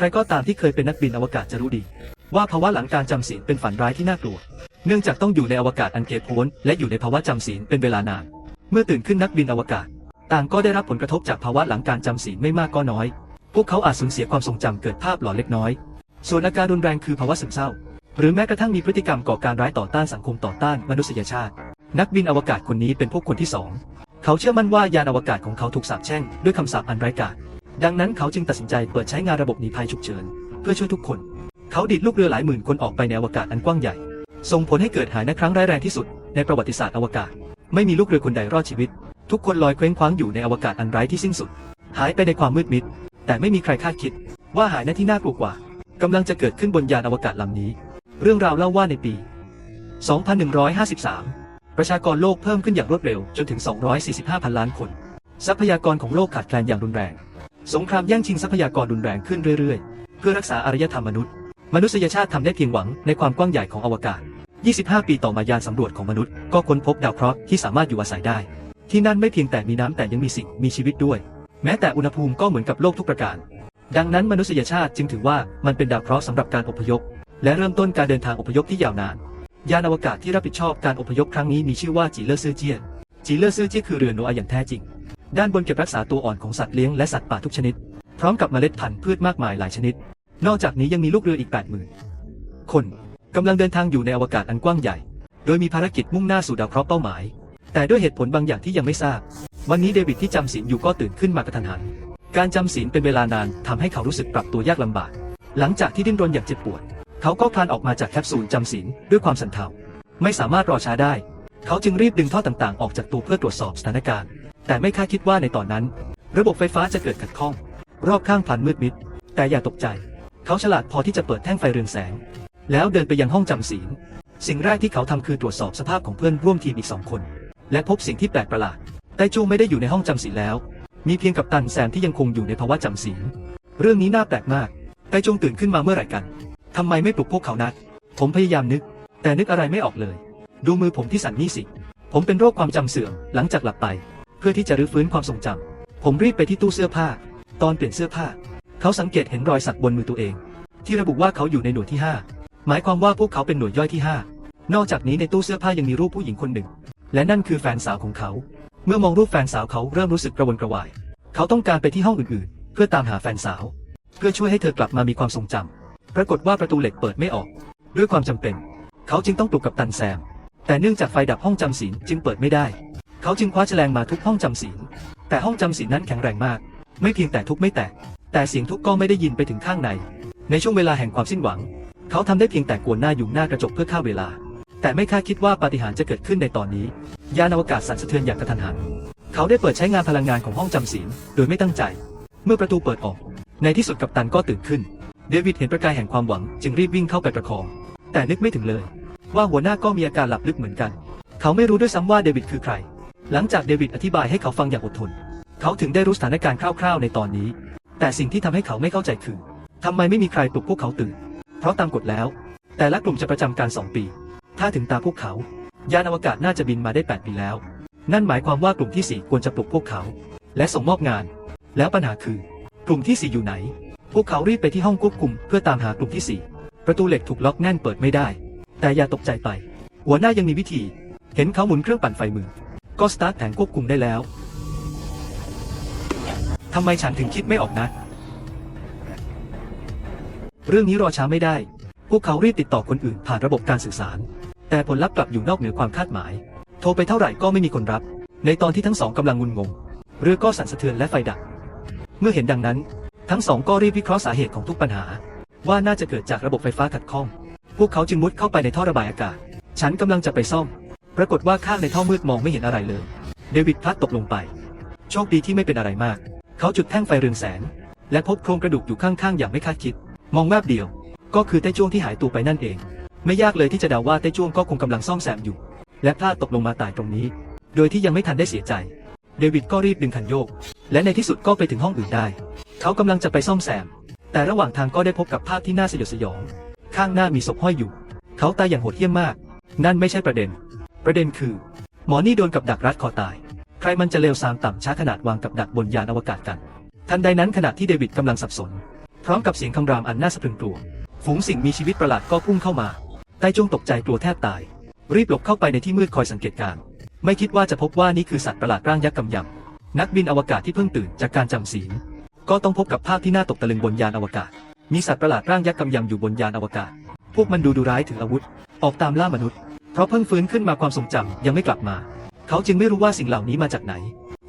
ใครก็ตามที่เคยเป็นนักบินอวกาศจะรู้ดี ว่าภาวะหลังการจำศีลเป็นฝันร้ายที่น่ากลัว เนื่องจากต้องอยู่ในอวกาศอันเกลโพ้นและอยู่ในภาวะจำศีลเป็นเวลานาน เมื่อตื่นขึ้นนักบินอวกาศ ต่างก็ได้รับผลกระทบจากภาวะหลังการจำศีลไม่มากก็น้อย พวกเขาอาจสูญเสียความทรงจำเกิดภาพหลอนเล็กน้อย ส่วนอาการรุนแรงคือภาวะซึมเศร้า หรือแม้กระทั่งมีพฤติกรรมก่อการร้ายต่อต้านสังคมต่อต้านมนุษยชาติ นักบินอวกาศคนนี้เป็นพวกคนที่สองเขาเชื่อมั่นว่ายานอวกาศของเขาถูกสาปแช่งด้วยคำสาปอันร้ายกาจ ดังนั้นเขาจึงตัดสินใจเปิดใช้งานระบบหนีภัยฉุกเฉิน เพื่อช่วยทุกคน เขาดิดลูกเรือหลายหมื่นคนออกไปในอวกาศอันกว้างใหญ่ ส่งผลให้เกิดหายนะครั้งร้ายแรงที่สุดในประวัติศาสตร์อวกาศ ไม่มีลูกเรือคนใดรอดชีวิต ทุกคนลอยเคว้งคว้างอยู่ในอวกาศอันไร้ที่สิ้นสุด หายไปในความมืดมิด แต่ไม่มีใครคาดคิด ว่าหายนะที่น่ากลัวกว่ากำลังจะเกิดขึ้นบนยานอวกาศลำนี้ เรื่องราวเล่าว่าในปี 2153 ประชากรโลกเพิ่มขึ้นอย่างรวดเร็วจนถึง 245 พันล้านคน ทรัพยากรของโลกขาดแคลนอย่างรุนแรง สงครามแย่งชิงทรัพยากรรุนแรงขึ้นเรื่อยๆ เพื่อรักษาอารยธรรมมนุษย์ มนุษยชาติทำได้เพียงหวังในความกว้างใหญ่ของอวกาศ 25 ปีต่อมายานสำรวจของมนุษย์ก็ค้นพบดาวเคราะห์ที่สามารถอยู่อาศัยได้ ที่นั่นไม่เพียงแต่มีน้ำแต่ยังมีสิ่งมีชีวิตด้วย แม้แต่อุณหภูมิก็เหมือนกับโลกทุกประการ ดังนั้นมนุษยชาติจึงถือว่ามันเป็นดาวเคราะห์สำหรับการอพยพ และเริ่มต้นการเดินทางอพยพที่ยาวนาน ยานอวกาศที่รับผิดชอบการอพยพครั้งนี้มีชื่อว่าจีเลอร์ซื่อเจียนจีเลอร์ซื่อเจียคือเรือโนอาอย่างแท้จริง ด้านบนเก็บรักษาตัวอ่อนของสัตว์เลี้ยงและสัตว์ป่าทุกชนิด พร้อมกับเมล็ดพันธุ์พืชมากมายหลายชนิด นอกจากนี้ยังมีลูกเรืออีก 80,000 คนกำลังเดินทางอยู่ในอวกาศอันกว้างใหญ่ โดยมีภารกิจมุ่งหน้าสู่ดาวเคราะห์เป้าหมาย แต่ด้วยเหตุผลบางอย่างที่ยังไม่ทราบ วันนี้เดวิดที่จำศีลอยู่ก็ตื่นขึ้นมากระทันหัน การจำศีลเป็นเวลานานทำให้เขารู้สึกปรับตัวยากลำบาก หลังจากที่ดิ้นรนอย่างเจ็บปวด เขาก็คลานออกมาจากแคปซูลจำศีลด้วยความสันเทาไม่สามารถรอช้าได้ เขาจึงรีบดึงท่อต่างๆ ออกจากตัวเพื่อตรวจสอบสถานการณ์ แต่ไม่คาดคิดว่าในตอนนั้น ระบบไฟฟ้าจะเกิดขัดข้อง รอบข้างพลันมืดมิด แต่อย่าตกใจ เขาฉลาดพอที่จะเปิดแท่งไฟเรืองแสง แล้วเดินไปยังห้องจำศีล สิ่งแรกที่เขาทำคือตรวจสอบสภาพของเพื่อนร่วมทีมอีกสองคน และพบสิ่งที่แปลกประหลาดไต้จูไม่ได้อยู่ในห้องจำศีลแล้ว มีเพียงกับตันแซมที่ยังคงอยู่ในภาวะจำศีล เรื่องนี้น่าแปลกมากไต้จงตื่นขึ้นมาเมื่อไหร่กันทำไมไม่ปลุกพวกเขานัดผมพยายามนึก แต่นึกอะไรไม่ออกเลย ดูมือผมที่สั่นนี่สิ ผมเป็นโรคความจำเสื่อมหลังจากหลับไป เพื่อที่จะรื้อฟื้นความทรงจำผมรีบไปที่ตู้เสื้อผ้า ตอนเปลี่ยนเสื้อผ้า เขาสังเกตเห็นรอยสักบนมือตัวเอง ที่ระบุว่าเขาอยู่ในหน่วยที่ 5 หมายความว่าพวกเขาเป็นหน่วยย่อยที่ 5 นอกจากนี้ในตู้เสื้อผ้ายังมีรูปผู้หญิงคนหนึ่ง และนั่นคือแฟนสาวของเขา เมื่อมองรูปแฟนสาวเขาเริ่มรู้สึกกระวนกระวาย เขาต้องการไปที่ห้องอื่นๆ เพื่อตามหาแฟนสาว เพื่อช่วยให้เธอกลับมามีความทรงจำปรากฏว่าประตูเหล็กเปิดไม่ออก ด้วยความจำเป็น เขาจึงต้องปลุกกับตันแซมแต่เนื่องจากไฟดับห้องจำศีลจึงเปิดไม่ได้ เขาจึงคว้าแฉลงมาทุบห้องจำศีล แต่ห้องจำศีลนั้นแข็งแรงมาก ไม่เพียงแต่ทุบไม่แตก แต่เสียงทุบก็ไม่ได้ยินไปถึงข้างใน ในช่วงเวลาแห่งความสิ้นหวัง เขาทำได้เพียงแต่กวนหน้าอยู่หน้ากระจกเพื่อฆ่าเวลา แต่ไม่คาดคิดว่าปาฏิหาริย์จะเกิดขึ้นในตอนนี้ ยานอวกาศสั่นสะเทือนอย่างกระทันหัน เขาได้เปิดใช้งานพลังงานของห้องจำศีลโดยไม่ตั้งใจ เมื่อประตูเปิดออก ในที่สุดกัปตันก็ตื่นขึ้น เดวิดเห็นประกายแห่งความหวังจึงรีบวิ่งเข้าไปประคอง แต่นึกไม่ถึงเลย ว่าหัวหน้าก็มีอาการหลับลึกเหมือนกัน เขาไม่รู้ด้วยซ้ำว่าเดวิดคือใคร หลังจากเดวิดอธิบายให้เขาฟังอย่างอดทน เขาถึงได้รู้สถานการณ์คร่าวๆในตอนนี้ แต่สิ่งที่ทำให้เขาไม่เข้าใจคือทำไมไม่มีใครปลุกพวกเขาตื่น เพราะตามกฎแล้ว แต่ละกลุ่มจะประจำการ 2 ปี ถ้าถึงตาพวกเขา ยานอวกาศน่าจะบินมาได้ 8 ปีแล้ว นั่นหมายความว่ากลุ่มที่ 4 ควรจะปลุกพวกเขา และส่งมอบงาน แล้วปัญหาคือกลุ่มที่ 4 อยู่ไหน พวกเขารีบไปที่ห้องควบคุมเพื่อตามหากลุ่มที่ 4 ประตูเหล็กถูกล็อกแน่นเปิดไม่ได้ แต่อย่าตกใจไป หัวหน้ายังมีวิธี เห็นเขาหมุนเครื่องปั่นไฟมือ ก็สตาร์ทแผงควบคุมได้แล้ว ทำไมฉันถึงคิดไม่ออกนะ เรื่องนี้รอช้าไม่ได้ พวกเขารีบติดต่อคนอื่นผ่านระบบการสื่อสาร แต่ผลลัพธ์กลับอยู่นอกเหนือความคาดหมาย โทรไปเท่าไหร่ก็ไม่มีคนรับ ในตอนที่ทั้งสองกำลังงุนงง เรือก็สั่นสะเทือนและไฟดับ เมื่อเห็นดังนั้น ทั้งสองก็รีบวิเคราะห์สาเหตุของทุกปัญหา ว่าน่าจะเกิดจากระบบไฟฟ้าขัดข้อง พวกเขาจึงมุดเข้าไปในท่อระบายอากาศ ฉันกำลังจะไปซ่อม ปรากฏว่าข้างในท่อมืดมองไม่เห็นอะไรเลย เดวิดพลัดตกลงไป โชคดีที่ไม่เป็นอะไรมาก เขาจุดแท่งไฟเรืองแสง และพบโครงกระดูกอยู่ข้างๆ อย่างไม่คาดคิด มองแวบเดียว ก็คือไต้จ้วงที่หายตัวไปนั่นเอง ไม่ยากเลยที่จะเดาว่าไต้จ้วงก็คงกำลังซ่อมแซมอยู่ และพลาดตกลงมาตายตรงนี้ โดยที่ยังไม่ทันได้เสียใจ เดวิดก็รีบดึงคันโยก และในที่สุดก็ไปถึงห้องอื่นได้ เขากำลังจะไปซ่อมแซม แต่ระหว่างทางก็ได้พบกับภาพที่น่าสยดสยอง ข้างหน้ามีศพห้อยอยู่ เขาตายอย่างโหดเหี้ยมมาก นั่นไม่ใช่ประเด็น ประเด็นคือ หมอนี่โดนกับดักรัดคอตาย ใครมันจะเลวซามต่ำช้าขนาดวางกับดักบนยานอวกาศกัน ทันใดนั้นขณะที่เดวิดกำลังสับสน พร้อมกับเสียงคำรามอันน่าสะพรึงกลัว ฝูงสิ่งมีชีวิตประหลาดก็พุ่งเข้ามาไต้จงตกใจกลัวแทบตาย รีบหลบเข้าไปในที่มืดคอยสังเกตการณ์ไม่คิดว่าจะพบว่านี่คือสัตว์ประหลาดร่างยักษ์กำยำนักบินอวกาศที่เพิ่งตื่นจากการจำศีล ก็ต้องพบกับภาพที่น่าตกตะลึงบนยานอวกาศ มีสัตว์ประหลาดร่างยักษ์กำยำอยู่บนยานอวกาศ พวกมันดูดุร้ายถืออาวุธ ออกตามล่ามนุษย์ เพราะเพิ่งฟื้นขึ้นมาความทรงจำยังไม่กลับมา เขาจึงไม่รู้ว่าสิ่งเหล่านี้มาจากไหน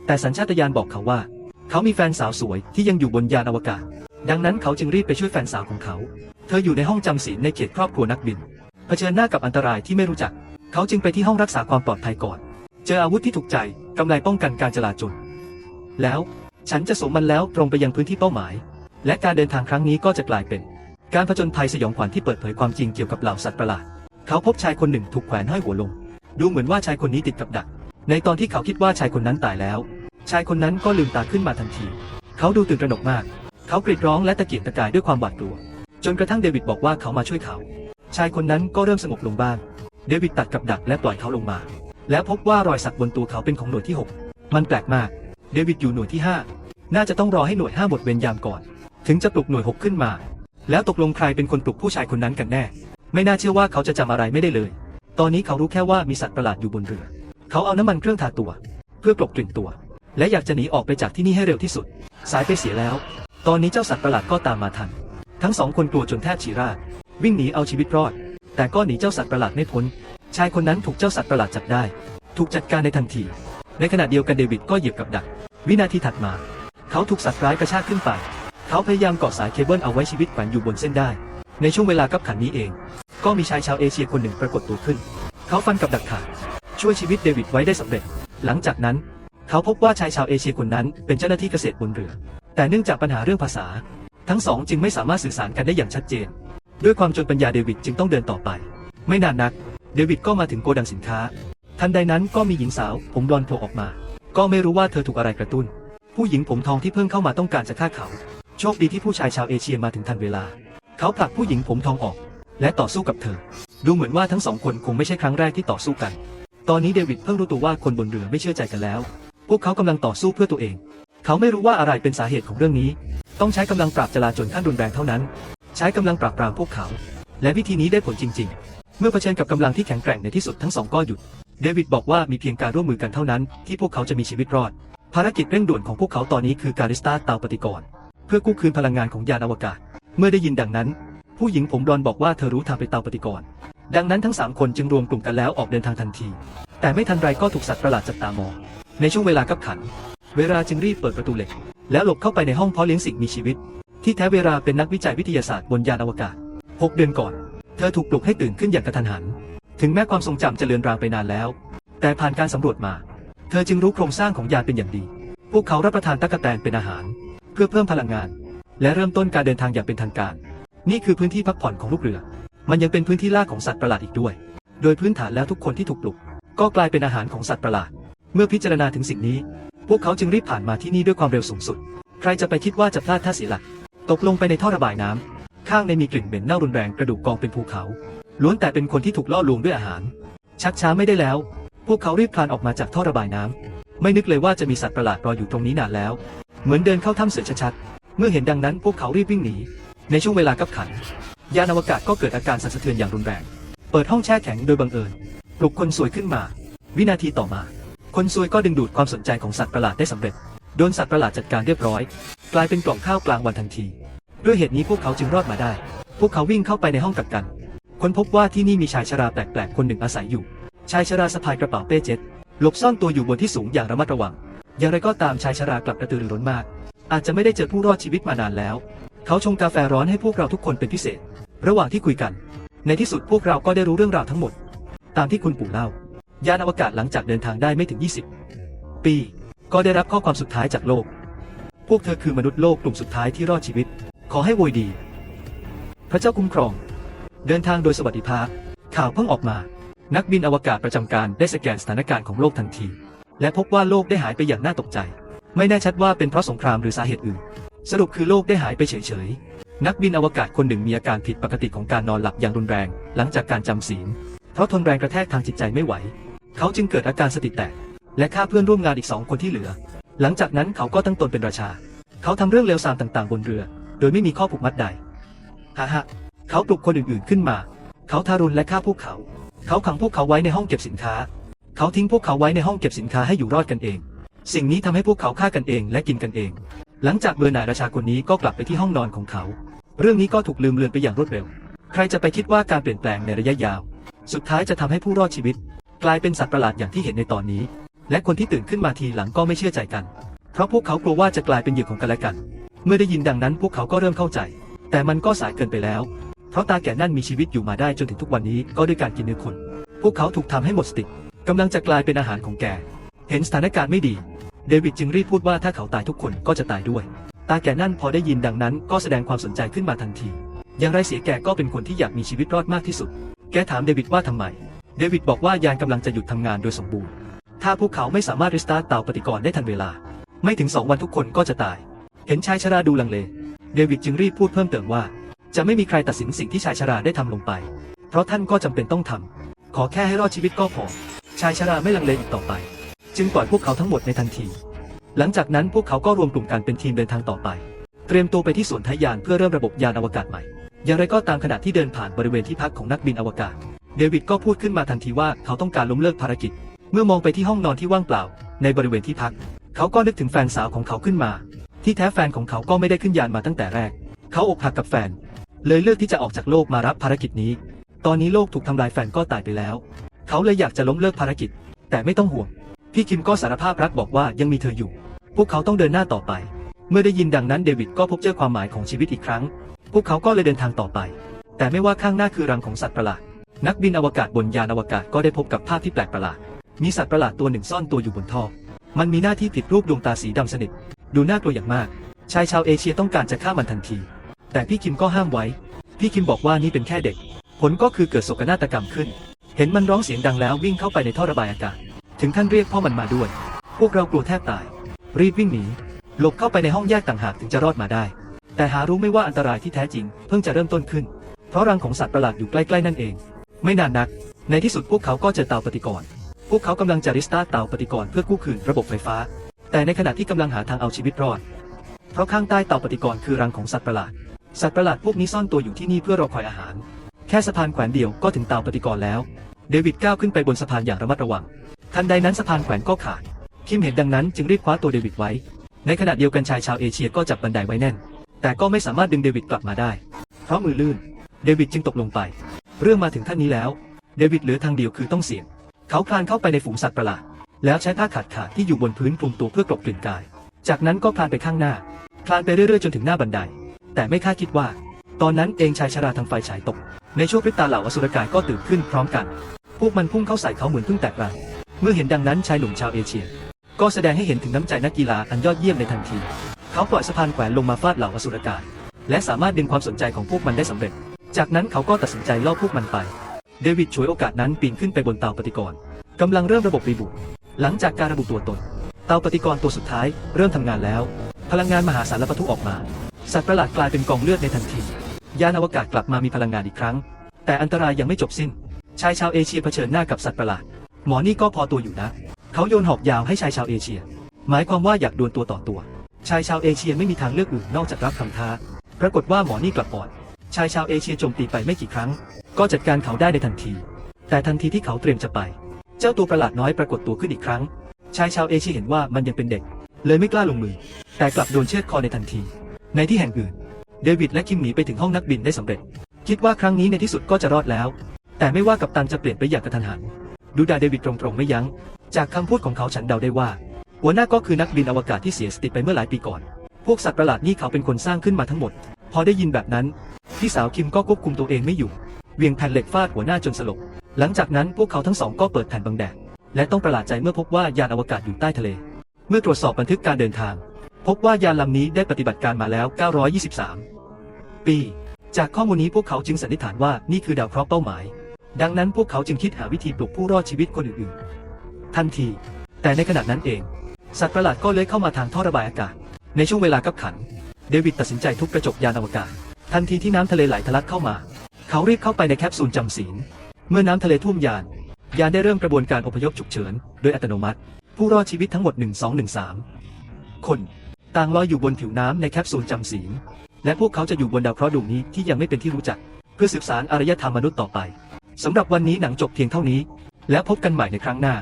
แต่สัญชาตญาณบอกเขาว่า เขามีแฟนสาวสวยที่ยังอยู่บนยานอวกาศ ดังนั้นเขาจึงรีบไปช่วยแฟนสาวของเขา เธออยู่ในห้องจำศีลในเขตครอบครัวนักบิน เผชิญหน้ากับอันตรายที่ไม่รู้จัก เขาจึงไปที่ห้องรักษาความปลอดภัยก่อน เจออาวุธที่ถูกใจกำไลป้องกันการจลาจล แล้ว ฉันจะสวมมันแล้วตรงไปยังพื้นที่เป้าหมาย และการเดินทางครั้งนี้ก็จะกลายเป็น การผจญภัยสยองขวัญที่เปิดเผยความจริงเกี่ยวกับเหล่าสัตว์ประหลาด เขาพบชายคนหนึ่งถูกแขวนห้อยหัวลง ดูเหมือนว่าชายคนนี้ติดกับดัก ในตอนที่เขาคิดว่าชายคนนั้นตายแล้ว ชายคนนั้นก็ลืมตาขึ้นมาทันที เขาดูตื่นตระหนกมาก เขากรีดร้องและตะเกียกตะกายด้วยความหวาดกลัว จนกระทั่งเดวิดบอกว่าเขามาช่วยเขา ชายคนนั้นก็เริ่มสงบลงบ้าง เดวิดตัดกับดักและปล่อยเขาลงมา แล้วพบว่ารอยสักบนตัวเขาเป็นของหน่วยที่ 6 มันแปลกมาก เดวิดอยู่หน่วยที่ 5 น่าจะต้องรอให้หน่วย5หมดเวรยามก่อน ถึงจะปลุกหน่วย 6 ขึ้นมา แล้วตกลงใครเป็นคนปลุกผู้ชายคนนั้นกันแน่ ไม่น่าเชื่อว่าเขาจะจำอะไรไม่ได้เลย ตอนนี้เขารู้แค่ว่ามีสัตว์ประหลาดอยู่บนเรือ เขาเอาน้ำมันเครื่องทาตัว เพื่อกลบกลิ่นตัว และอยากจะหนีออกไปจากที่นี่ให้เร็วที่สุด สายไปเสียแล้ว ตอนนี้เจ้าสัตว์ประหลาดก็ตามมาทัน ทั้งสองคนกลัวจนแทบฉี่ราดวิ่งหนีเอาชีวิตรอด แต่ก็หนีเจ้าสัตว์ประหลาดไม่พ้น ชายคนนั้นถูกเจ้าสัตว์ประหลาดจับได้ ถูกจัดการในทันที ในขณะเดียวกันเดวิดก็เหยียบกับดัก วินาทีถัดมา เขาถูกสัตว์ร้ายกระชากขึ้นไป เขาพยายามเกาะสายเคเบิลเอาไว้ชีวิตแขวนอยู่บนเส้นได้ ในช่วงเวลากับขันนี้เอง ก็มีชายชาวเอเชียคนหนึ่งปรากฏตัวขึ้น เขาฟันกับดักขาดช่วยชีวิตเดวิดไว้ได้สำเร็จ หลังจากนั้น เขาพบว่าชายชาวเอเชียคนนั้นเป็นเจ้าหน้าที่เกษตรบนเรือ แต่เนื่องจากปัญหาเรื่องภาษา ทั้งสองจึงไม่สามารถสื่อสารกันได้อย่างชัดเจน ด้วยความจนปัญญาเดวิดจึงต้องเดินต่อไป ไม่นานนัก เดวิดก็มาถึงโกดังสินค้า ทันใดนั้นก็มีหญิงสาวผมบลอนโผล่ออกมา ก็ไม่รู้ว่าเธอถูกอะไรกระตุ้น ผู้หญิงผมทองที่เพิ่งเข้ามาต้องการจะฆ่าเขา โชคดีที่ผู้ชายชาวเอเชียมาถึงทันเวลา เขาผลักผู้หญิงผมทองออก และต่อสู้กับเธอ ดูเหมือนว่าทั้งสองคนคงไม่ใช่ครั้งแรกที่ต่อสู้กัน ตอนนี้เดวิดเพิ่งรู้ตัวว่าคนบนเรือไม่เชื่อใจกันแล้ว พวกเขากำลังต่อสู้เพื่อตัวเอง เขาไม่รู้ว่าอะไรเป็นสาเหตุของเรื่องนี้ ต้องใช้กำลังปราบจลาจลขั้นรุนแรงเท่านั้น ใช้กำลังปราบปรามพวกเขา และวิธีนี้ได้ผลจริง ๆ เมื่อเผชิญกับกำลังที่แข็งแกร่งในที่สุดทั้งสองก็หยุด เดวิดบอกว่ามีเพียงการร่วมมือกันเท่านั้น ที่พวกเขาจะมีชีวิตรอด ภารกิจเร่งด่วนของพวกเขาตอนนี้คือการิสตาเตาปฏิกรณ์เพื่อกู้คืนพลังงานของยานอวกาศ เมื่อได้ยินดังนั้น ผู้หญิงผมบลอนบอกว่าเธอรู้ทางไปเตาปฏิกรณ์ดังนั้นทั้งสามคนจึงรวมกลุ่มกันแล้วออกเดินทางทันที แต่ไม่ทันไรก็ถูกสัตว์ประหลาดจับตามอง ในช่วงเวลากับขัน เวลาจึงรีบเปิดประตูเหล็ก แล้วหลบเข้าไปในห้องเพาะเลี้ยงสิ่งมีชีวิต ที่แท้เวลาเป็นนักวิจัยวิทยาศาสตร์บนยานอวกาศ 6 เดือนก่อน เธอถูกปลุกให้ตื่นขึ้นอย่างกระทันหัน ถึงแม้ความทรงจำจะเลือนรางไปนานแล้ว แต่ผ่านการสำรวจมา เธอจึงรู้โครงสร้างของยานเป็นอย่างดี พวกเขารับประทานตั๊กแตนเป็นอาหาร เพื่อเพิ่มพลังงาน และเริ่มต้นการเดินทางอย่างเป็นทางการ นี่คือพื้นที่พักผ่อนของลูกเรือ มันยังเป็นพื้นที่ล่าของสัตว์ประหลาดอีกด้วย โดยพื้นฐานแล้วทุกคนที่ถูกปลุก ก็กลายเป็นอาหารของสัตว์ประหลาด เมื่อพิจารณาถึงสิ่งนี้ พวกเขาจึงรีบผ่านมาที่นี่ด้วยความเร็วสูงสุด ใครจะไปคิดว่าจะพลาดท่าเสียหลัก ตกลงไปในท่อระบายน้ำข้างในมีกลิ่นเหม็นเน่ารุนแรงกระดูกกองเป็นภูเขา ล้วนแต่เป็นคนที่ถูกล่อลวงด้วยอาหาร ชักช้าไม่ได้แล้ว พวกเขารีบคลานออกมาจากท่อระบายน้ำไม่นึกเลยว่าจะมีสัตว์ประหลาดรออยู่ตรงนี้นานแล้ว เหมือนเดินเข้าถ้ำเสือชัดๆเมื่อเห็นดังนั้นพวกเขารีบวิ่งหนี ในช่วงเวลากับขัน ยานอวกาศก็เกิดอาการสั่นสะเทือนอย่างรุนแรง เปิดห้องแช่แข็งโดยบังเอิญปลุกคนสวยขึ้นมา วินาทีต่อมา คนซวยก็ดึงดูดความสนใจของสัตว์ประหลาดได้สำเร็จ โดนสัตว์ประหลาดจัดการเรียบร้อย กลายเป็นกล่องข้าวกลางวันทันที ด้วยเหตุนี้พวกเขาจึงรอดมาได้ พวกเขาวิ่งเข้าไปในห้องกักกันค้นพบว่าที่นี่มีชายชราแปลกๆคนหนึ่งอาศัยอยู่ ชายชราสะพายกระเป๋าเป้เจ็ตหลบซ่อนตัวอยู่บนที่สูงอย่างระมัดระวัง อย่างไรก็ตามชายชรากลับกระตือรือร้นมาก อาจจะไม่ได้เจอผู้รอดชีวิตมานานแล้ว เขาชงกาแฟร้อนให้พวกเราทุกคนเป็นพิเศษ ระหว่างที่คุยกัน ในที่สุดพวกเราก็ได้รู้เรื่องราวทั้งหมด ตามที่คุณปู่เล่า ยานอวกาศหลังจากเดินทางได้ไม่ถึง 20 ปี ก็ได้รับข้อความสุดท้ายจากโลก พวกเธอคือมนุษย์โลกกลุ่มสุดท้ายที่รอดชีวิต ขอให้โวยดี พระเจ้าคุ้มครอง เดินทางโดยสวัสดิภาพ ข่าวเพิ่งออกมา นักบินอวกาศประจำการได้สแกนสถานการณ์ของโลกทันที และพบว่าโลกได้หายไปอย่างน่าตกใจ ไม่แน่ชัดว่าเป็นเพราะสงครามหรือสาเหตุอื่น สรุปคือโลกได้หายไปเฉยๆ นักบินอวกาศคนหนึ่งมีอาการผิดปกติของการนอนหลับอย่างรุนแรง หลังจากการจำศีลเพราะทนแรงกระแทกทางจิตใจไม่ไหว เขาจึงเกิดอาการสติแตก และฆ่าเพื่อนร่วมงานอีกสองคนที่เหลือ หลังจากนั้นเขาก็ตั้งตนเป็นราชา เขาทำเรื่องเลวทรามต่างๆ บนเรือ โดยไม่มีข้อผูกมัดใดฮ่าฮเขาปลุกคนอื่นๆขึ้นมา เขาทารุณและฆ่าพวกเขา เขาขังพวกเขาไว้ในห้องเก็บสินค้า เขาทิ้งพวกเขาไว้ในห้องเก็บสินค้าให้อยู่รอดกันเอง สิ่งนี้ทำให้พวกเขาฆ่ากันเองและกินกันเอง หลังจากเบื่อหน่ายราชาคนนี้ก็กลับไปที่ห้องนอนของเขา เรื่องนี้ก็ถูกลืมเลือนไปอย่างรวดเร็ว ใครจะไปคิดว่าการเปลี่ยนแปลงในระยะยาว สุดท้ายจะทำให้ผู้รอดชีวิต กลายเป็นสัตว์ประหลาดอย่างที่เห็นในตอนนี้ และคนที่ตื่นขึ้นมาทีหลังก็ไม่เชื่อใจกัน เพราะพวกเขากลัวว่าจะกลายเป็นเหยื่อของกันและกัน เมื่อได้ยินดังนั้นพวกเขาก็เริ่มเข้าใจ แต่มันก็สายเกินไปแล้ว เพราะตาแก่นั่นมีชีวิตอยู่มาได้จนถึงทุกวันนี้ก็ด้วยการกินเนื้อคน พวกเขาถูกทำให้หมดสติกำลังจะกลายเป็นอาหารของแก เห็นสถานการณ์ไม่ดี เดวิดจึงรีบพูดว่าถ้าเขาตายทุกคนก็จะตายด้วย ตาแก่นั่นพอได้ยินดังนั้นก็แสดงความสนใจขึ้นมาทันที อย่างไรเสียแกก็เป็นคนที่อยากมีชีวิตรอดมากที่สุด แกถามเดวิดว่าทำไม เดวิดบอกว่ายานกำลังจะหยุดทำงานโดยสมบูรณ์ ถ้าพวกเขาไม่สามารถรีสตาร์ทเตาปฏิกรณ์ได้ทันเวลา ไม่ถึงสองวันทุกคนก็จะตาย เห็นชายชราดูลังเล เดวิดจึงรีบพูดเพิ่มเติมว่า จะไม่มีใครตัดสินสิ่งที่ชายชราได้ทำลงไป เพราะท่านก็จำเป็นต้องทำขอแค่ให้รอดชีวิตก็พอ ชายชราไม่ลังเลอีกต่อไป จึงปล่อยพวกเขาทั้งหมดในทันที หลังจากนั้นพวกเขาก็รวมกลุ่มกันเป็นทีมเดินทางต่อไป เตรียมตัวไปที่สวนทายานเพื่อเริ่มระบบยานอวกาศใหม่ อย่างไรก็ตามขณะที่เดินผ่านบริเวณที่พักของนักบินอวกาศ เดวิดก็พูดขึ้นมาทันทีว่าเขาต้องการล้มเลิกภารกิจ เมื่อมองไปที่ห้องนอนที่ว่างเปล่า ในบริเวณที่พัก เขาก็นึกถึงแฟนสาวของเขาขึ้นมา ที่แท้แฟนของเขาก็ไม่ได้ขึ้นยานมาตั้งแต่แรก เขาอกหักกับแฟน เลยเลือกที่จะออกจากโลกมารับภารกิจนี้ ตอนนี้โลกถูกทำลายแฟนก็ตายไปแล้ว เขาเลยอยากจะล้มเลิกภารกิจ แต่ไม่ต้องห่วง พี่คิมก็สารภาพรักบอกว่ายังมีเธออยู่ พวกเขาต้องเดินหน้าต่อไป เมื่อได้ยินดังนั้นเดวิดก็พบเจอความหมายของชีวิตอีกครั้ง พวกเขาก็เลยเดินทางต่อไป แต่ไม่ว่าข้างหน้าคือรังของสัตว์ประหลาด นักบินอวกาศบนยานอวกาศก็ได้พบกับภาพที่แปลกประหลาด มีสัตว์ประหลาดตัวหนึ่งซ่อนตัวอยู่บนท่อ มันมีหน้าที่ผิดรูปดวงตาสีดำสนิท ดูน่ากลัวอย่างมาก ชายชาวเอเชียต้องการจะฆ่ามันทันที แต่พี่คิมก็ห้ามไว้ พี่คิมบอกว่านี่เป็นแค่เด็ก ผลก็คือเกิดโศกนาฏกรรมขึ้น เห็นมันร้องเสียงดังแล้ววิ่งเข้าไปในท่อระบายอากาศ ถึงขั้นเรียกพ่อมันมาด้วย พวกเรากลัวแทบตาย รีบวิ่งหนี หลบเข้าไปในห้องแยกต่างหากถึงจะรอดมาได้ แต่หารู้ไม่ว่าอันตรายที่แท้จริง เพิ่งจะเริ่มต้นขึ้น เพราะรังของสัตว์ประหลาดอยู่ใกล้ๆนั่นเอง ไม่นานนัก ในที่สุดพวกเขาก็เจอเตาปฏิกรณ์ พวกเขากำลังจะริสตาร์ทเตาปฏิกรณ์เพื่อกู้คืนระบบไฟฟ้า แต่ในขณะที่กำลังหาทางเอาชีวิตรอด เพราะข้างใต้เตาปฏิกรณ์คือรังของสัตว์ประหลาด สัตว์ประหลาดพวกนี้ซ่อนตัวอยู่ที่นี่เพื่อรอคอยอาหาร แค่สะพานแขวนเดียวก็ถึงเตาปฏิกรณ์แล้ว เดวิดก้าวขึ้นไปบนสะพานอย่างระมัดระวัง ทันใดนั้นสะพานแขวนก็ขาด คิมเห็นดังนั้นจึงรีบคว้าตัวเดวิดไว้ ในขณะเดียวกันชายชาวเอเชียก็จับบันไดไว้แน่น แต่ก็ไม่สามารถดึงเดวิดกลับมาได้ เพราะมือลื่น เดวิดจึงตกลงไป เรื่องมาถึงขั้นนี้แล้ว เดวิดเหลือทางเดียวคือต้องเสี่ยง เขาคลานเข้าไปในฝูงสัตว์ประหลาด แล้วใช้ผ้าขาดขาดที่อยู่บนพื้นคลุมตัวเพื่อกลบกลิ่นกาย จากนั้นก็คลานไปข้างหน้า คลานไปเรื่อยๆจนถึงหน้าบันได แต่ไม่คาดคิดว่า ตอนนั้นเองชายชราทางไฟฉายตก ในช่วงพริบตาเหล่าอสุรกายก็ตื่นขึ้นพร้อมกัน พวกมันพุ่งเข้าใส่เขาเหมือนเพิ่งแตกรัง เมื่อเห็นดังนั้นชายหนุ่มชาวเอเชีย ก็แสดงให้เห็นถึงน้ำใจนักกีฬาอันยอดเยี่ยมในทันที เขาปล่อยสะพานแขวนลงมาฟาดเหล่าอสุรกายและสามารถดึงความสนใจของพวกมันได้สำเร็จ จากนั้นเขาก็ตัดสินใจล่อพวกมันไป เดวิดฉวยโอกาสนั้นปีนขึ้นไปบนเตาปฏิกรณ์กำลังเริ่มระบบรีบูตหลังจากการระบุตัวตน เตาปฏิกรณ์ตัวสุดท้ายเริ่มทำงานแล้ว พลังงานมหาศาลปะทุออกมา สัตว์ประหลาดกลายเป็นกองเลือดในทันที ยานอวกาศกลับมามีพลังงานอีกครั้ง แต่อันตรายยังไม่จบสิ้น ชายชาวเอเชียเผชิญหน้ากับสัตว์ประหลาด หมอนี่ก็พอตัวอยู่นะ เขาโยนหอกยาวให้ชายชาวเอเชีย หมายความว่าอยากดวลตัวต่อตัว ชายชาวเอเชียไม่มีทางเลือกอื่นนอกจากรับคำท้า ปรากฏว่าหมอนี่กลับอ่อน ชายชาวเอเชียโจมตีไปไม่กี่ครั้ง ก็จัดการเขาได้ในทันที แต่ทันทีที่เขาเตรียมจะไป เจ้าตัวประหลาดน้อยปรากฏตัวขึ้นอีกครั้ง ชายชาวเอเชียเห็นว่ามันยังเป็นเด็ก เลยไม่กล้าลงมือ แต่กลับโดนเชือดคอในทันที ในที่แห่งอื่น เดวิดและคิมหนีไปถึงห้องนักบินได้สำเร็จ คิดว่าครั้งนี้ในที่สุดก็จะรอดแล้ว แต่ไม่ว่ากับตันจะเปลี่ยนไปอย่างกระทันหัน ดูดาเดวิดตรงๆไม่ยัง้ง จากคำพูดของเขาฉันเดาได้ว่า หัวหน้าก็คือนักบินอวกาศที่เสียสติไปเมื่อหลายปีก่อน พวกสัตว์ประหลาดนี่เขาเป็นคนสร้างขึ้นมาทั้งหมด พอได้ยินแบบนั้น พี่สาวคิมก็ควบคุมตัวเองไม่อยู่ เวียงแผ่นเหล็กฟาดหัวหน้าจนสลบ หลังจากนั้นพวกเขาทั้งสองก็เปิดแผ่นบังแดด และต้องประหลาดใจเมื่อพบว่ายานอวกาศอยู่ใต้ทะเล เมื่อตรวจสอบบันทึกการเดินทาง พบว่ายานลำนี้ได้ปฏิบัติการมาแล้ว 923 ปี จากข้อมูลนี้พวกเขาจึงสันนิษฐานว่านี่คือดาวเคราะห์เป้าหมาย ดังนั้นพวกเขาจึงคิดหาวิธีปลุกผู้รอดชีวิตคนอื่นๆ ทันที แต่ในขณะนั้นเอง สัตว์ประหลาดก็เลื้อยเข้ามาทางท่อระบายอากาศ ในช่วงเวลากับขัน เดวิดตัดสินใจทุบกระจกยานอวกาศ ทันทีที่น้ำทะเลไหลทะลักเข้ามา เขารีบเข้าไปในแคปซูลจำศีล เมื่อน้ำทะเลท่วมยาน ยานได้เริ่มกระบวนการอพยพฉุกเฉิน โดยอัตโนมัติ ผู้รอดชีวิตทั้งหมด 1213 คน ต่างลอยอยู่บนผิวน้ำในแคปซูลจำศีล และพวกเขาจะอยู่บนดาวเคราะห์ดวงนี้ที่ยังไม่เป็นที่รู้จัก เพื่อสืบสานอารยธรรมมนุษย์ต่อไป สำหรับวันนี้หนังจบเพียงเท่านี้ แล้วพบกันใหม่ในครั้งหน้า